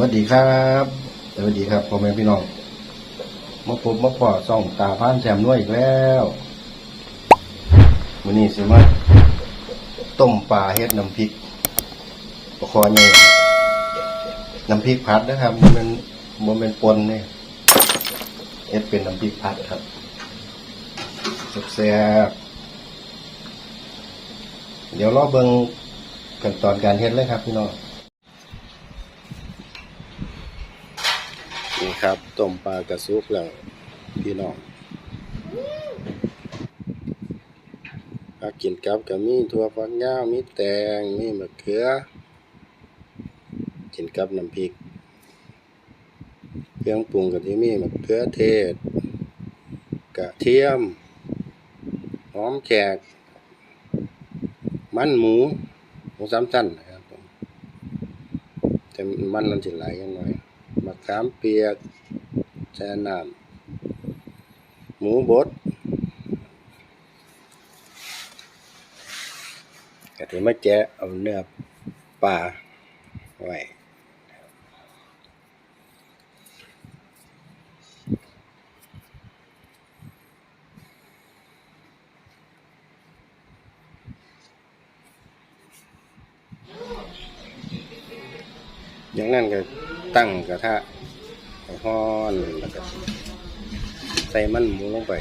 วัสดีครับสวัสดีครับพ่อแม่พี่น้องมาพบมาพอส่องตาพานแซมน้วยอีกแล้ววันนี้สิมาต้มปลาเฮ็ดน้ำพริกปลาคอเนี่ยน้ำพริกผัดนะครับมันเป็นมันเป็นปนเนี่ยเฮ็ดเป็นน้ำพริกผัดครับแซ่บเดี๋ยวรอเบิ่งขั้นตอนการเฮ็ดเลยครับพี่น้อง นี่ ครับต้มปลากระซุกแล้วพี่น้องผักกินกับก็มีถั่วฝักยาวมีแตงมีมะเขือ กินกับน้ำพริก เครื่องปรุงก็ที่มีมะเขือเทศกระเทียมหอมแขก มันหมูหมูสามชั้นนะครับผมแต่มันมันสิหลยอย่าง มะขามเปียกแช่น้ำหมูบดกะทิมาแจะเอาเนื้อปลาไว้อย่างนั้นก็ ตั้งกระทะให้ฮ้อนแล้วก็ใส่มันหมูลงไป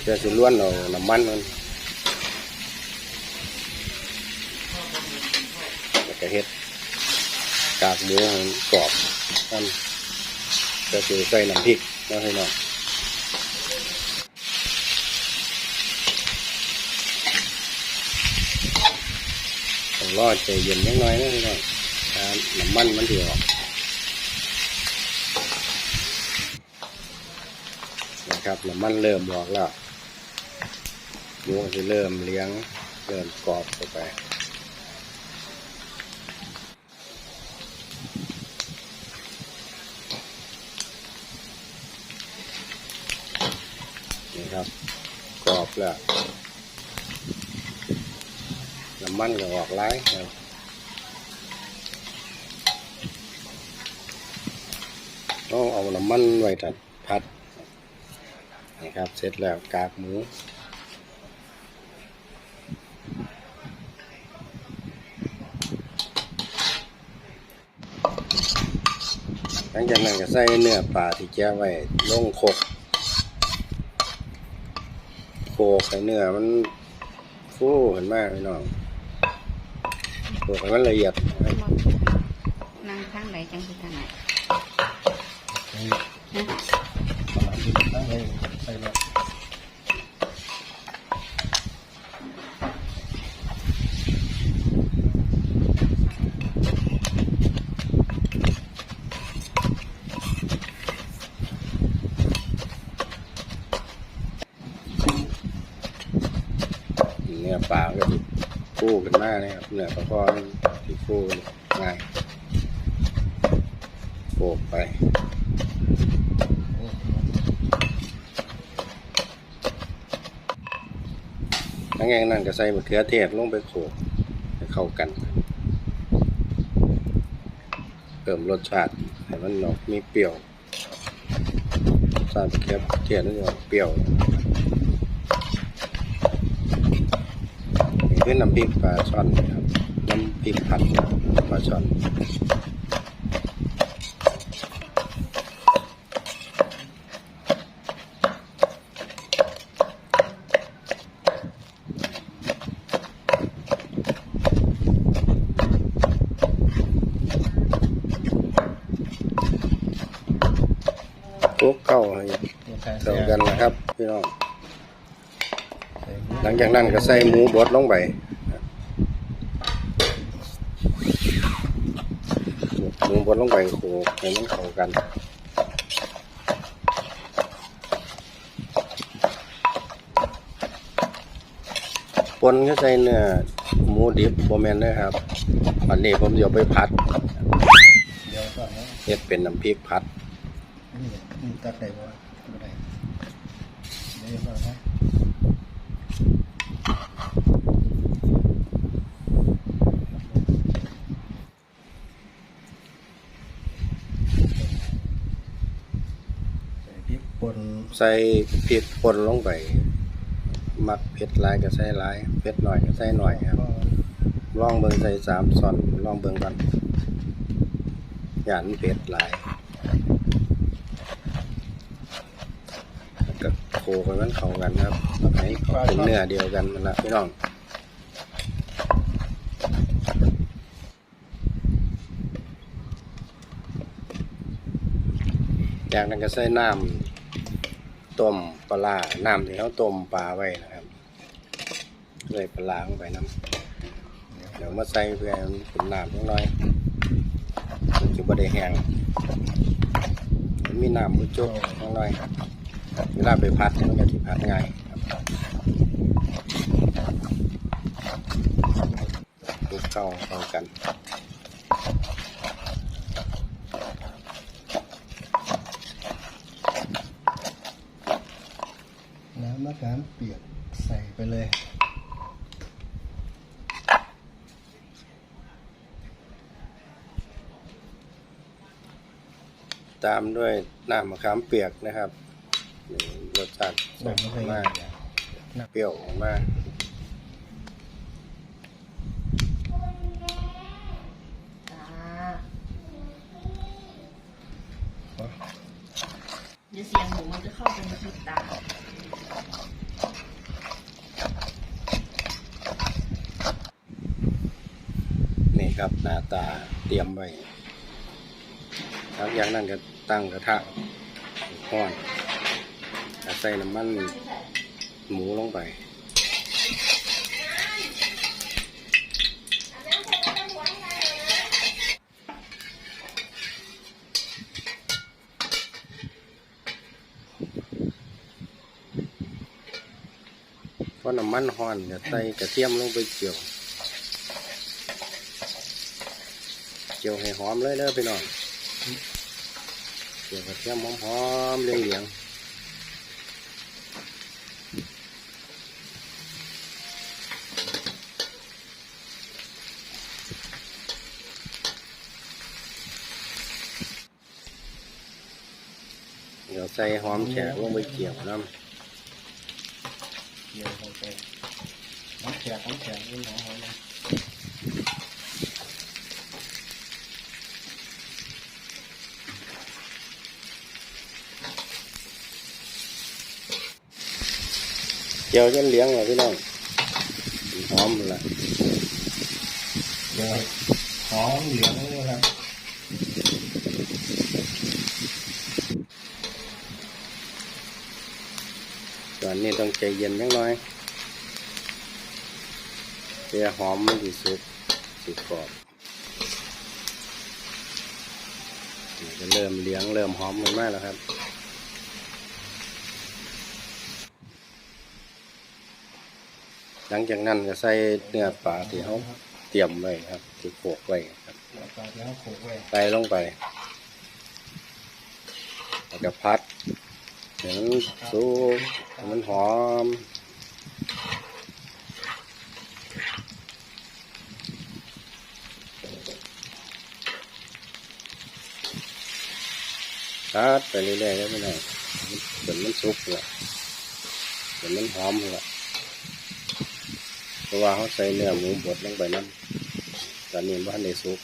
เพื่อสิล้วนเอาน้ำมันมันแล้วก็เฮ็ดกากหมูให้กรอบนั่นก็คือใส่น้ำพริกแล้วให้น้อง ต้องรอใจเย็นนิดหน่อยนะพี่น้องถ้าน้ำมันมันเดือดนะครับน้ำมันเริ่มออกแล้วหมูจะเริ่มเลี้ยงเริ่มกรอบเข้าไปนี่ครับกรอบแล้ว มันก็ออกไล่ครับต้องเอาน้ำมันไว้ถัดพัดนะครับเสร็จแล้วกากหมูหลังจากนั้นก็ใส่เนื้อปลาที่แก้ไว้ลงโคกโคกให้เนื้อมันฟูเห็นไหมพี่น้อง โคกให้มันละเอียดนั่งข้างไหนจังคือทางไหนใส่แล้วเนื้อปลาก็จะ ฟูขึ้นมากนะครับเนื้อปลาคอที่ฟูง่ายโขกไปหลังจากนั้นก็ใส่มะเขือเทศลงไปโขกให้เข้ากันเพิ่มรสชาติให้มันออกมีเปรี้ยวสชาติมะเขือเทศนั่นจะออกเปรี้ยว คือน้ำพริกปลาช่อนครับน้ำพริกผัดปลาช่อนคลุกเข้าให้เข้ากันนะครับพี่น้อง หลังจากนั้นก็ใส่หมูบดลงไปหมูบดลงไปโขลกให้มันเข้ากันปนก็ใส่เนื้อหมูดิบโบแมนนะครับอันนี้ผมเดี๋ยวไปพัดเดี๋ยวก่อนนะเฮ็ดเป็นน้ำพริกพัดนี่นี่ตัดได้บ่บ่ได้เดี๋ยวก่อนนะ น น ใส่พริกป่นลงไป มักเผ็ดหลายก็ใส่หลายเผ็ดหน่อยก็ใส่หน่อยครับลองเบิ่งใส่สามส่อนลองเบิ่งก่อนอย่ามันเผ็ดหลายแล้วก็โคกันมันเข้ากันครับเอาให้เขาเป็นเนื้อเดียวกันนั่นละพี่น้องจากนั้นก็ใส่น้ำ ต้มปลาน้ำที่เขาต้มปลาไว้นะครับเลยปลาลงไปน้ำเดี๋ยวมาใส่เพื่อนเป็นน้ำนิดหน่อยมันจะบ่ได้แห้งมีน้ำมุจุกนิดหน่อยเวลาไปพัดมันก็ที่พัดง่ายรับคลุกเข้าเข้ากัน น้ำมะขามเปียกใส่ไปเลย ตามด้วยน้ำมะขามเปียกนะครับนี่รสชาติน้ำมะขามมากเปียกเปรี้ยวมากจ้าอ๋อเดี๋ยวเสียงหมูมันจะเข้าไปในคลิปตา นี่ ครับ หน้าตาเตรียมไว้หลังจากนั้นก็ตั้งกระทะห้อนใส่น้ำมันหมูลงไปพอน้ำมันห้อนก็ใส่กระเทียมลงไปเจียว จียวให้หอมเลยเด้อพี่น้องเจียวกระเทียมหอมๆเหลียงๆเดี๋ยวใส่หอมแฉกลงไปเกี่ยวน้ำเกี่ยวลงไปน้ำแข็งน้ำแข็งนี่หอมหอม จียวจนเหลี้ยงเลยพี่น้องหอมละเดี๋ยวหอมเหลืองเลยครับตอนนี้ต้องใจเย็นนิดหน่อยเพื่อหอมมันสิสุกสุกกรอบนี่ก็เริ่มเหลี้ยงเริ่มหอมขึ้นมาแล้วครับ หลังจากนั้นก็ใส่เนื้อปลาที่เขาเตรียมไว้ครับที่โขลกไว้ครับแล้วก็ที่เขาโขลกไว้ใส่ลงไปแล้วก็พัดให้มันสุกให้มันหอมพัดไปเรื่อยๆแล้วไม่ได้จนมันสุกละจนมันหอมละ เพราะว่าเขาใส่เนื้อหมูบดลงไปนั่นตอนนี้ว่าในได้สุก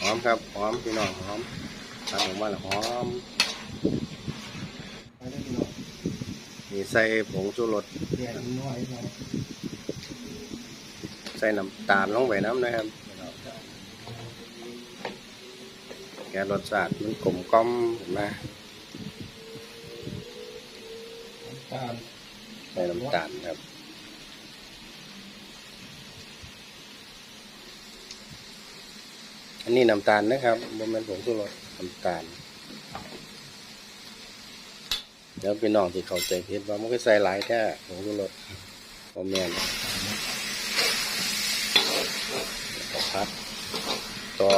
หอมครับหอมพี่น้องหอม ทำออกมาแล้วหอมไปได้พี่น้องมีใส่ผงชูรสแกงน้อยหน่อยใส่น้ำตาลลงไปน้ำนะครับแกรสชาติมันกลมกล่อมเห็นไหมน้ำตาลใส่น้ำตาลครับอันนี้น้ำตาลนะครับบ่แมันผงชูรส น้ำตาลเดี๋ยวพี่น้องที่เข้าใจผิดว่ามันก็ใส่หลายแค่ผงชูรสบ่แม่นพัดต่อ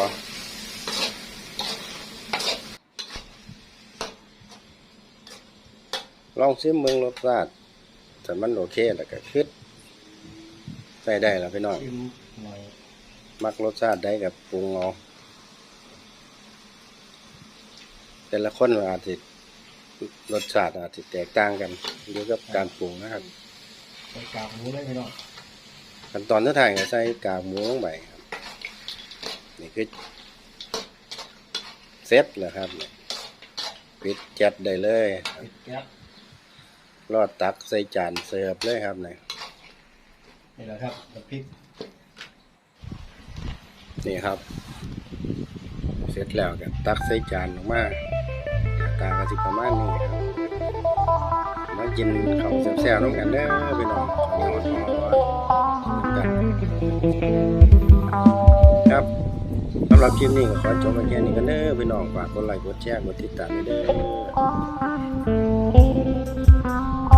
ลองซิมเมืองรสชาติแต่มันโอเคแล้วก็คือใส่ได้แล้วพี่น้องชิมหน่อยมักรสชาติได้กับปรุงเอา แต่ละคนอาจจะรสชาติอาจจะแตกต่างกันอยู่กับการปรุงนะครับใส่กากหมูเลยพี่น้องขั้นตอนสุดท้ายก็ใส่กากหมูลงไปครับนี่คือเซ็ตแล้วครับปิดจัดได้เลยครับปิดแก๊สรอดตักใส่จานเสิร์ฟเลยครับนี่นี่แหละครับน้ำพริกนี่ครับ เสร็จแล้วก็ตักใส่จานออกมาหน้าก็สิประมาณนี้ครับมากินข้าวแซ่บๆน้งกันเด้อพี่น้องข้าวเหนียวหอมๆกันครับสำหรับคลิปนี้ก็ขอจบไว้แค่นี้กันเด้อพี่น้องฝากกดไลค์กดแชร์กดติดตามเด้อ